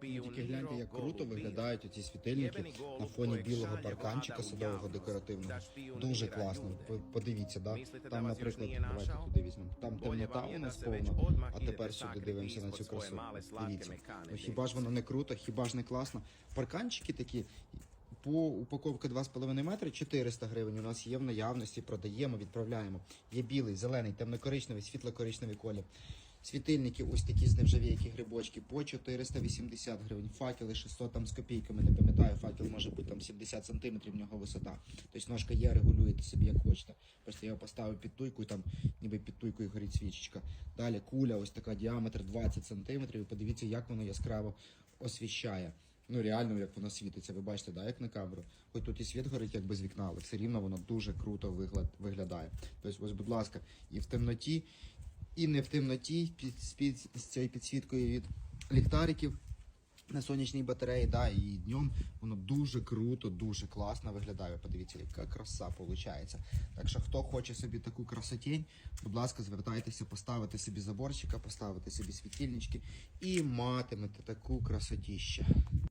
Тільки гляньте, як круто виглядають ці світильники на фоні білого парканчика садового декоративного. Дуже класно. Подивіться, да? Там, наприклад, давайте туди візьмемо. Там темнота у нас повна, а тепер сюди дивимося на цю красу. Дивіться. Ну хіба ж воно не круто, хіба ж не класно? Парканчики такі. По упаковці 2,5 метри 400 гривень у нас є в наявності, продаємо, відправляємо. Є білий, зелений, темно-коричневий, світло-коричневий колір. Світильники ось такі з нержавійки грибочки по 480 гривень. Факели 600 там з копійками, не пам'ятаю, факел може бути там 70 сантиметрів в нього висота. Тобто ножка є, регулюєте собі як хочете. Просто я його поставив під туйку там ніби під туйкою горить свічечка. Далі куля, ось така діаметр 20 сантиметрів. Подивіться, як воно яскраво освіщає. Ну реально, як воно світиться, ви бачите, да, як на камеру. Хоч тут і світ горить, як без вікна, але все рівно воно дуже круто вигляд, виглядає. Тобто, ось, будь ласка, і в темноті, і не в темноті, під, під, з цією підсвіткою від ліхтариків на сонячній батареї, да, і днем воно дуже круто, дуже класно виглядає. Подивіться, яка краса виходить. Так що, хто хоче собі таку красотень, будь ласка, звертайтеся, поставити собі заборчика, поставити собі світильнички і матимете таку красотіще.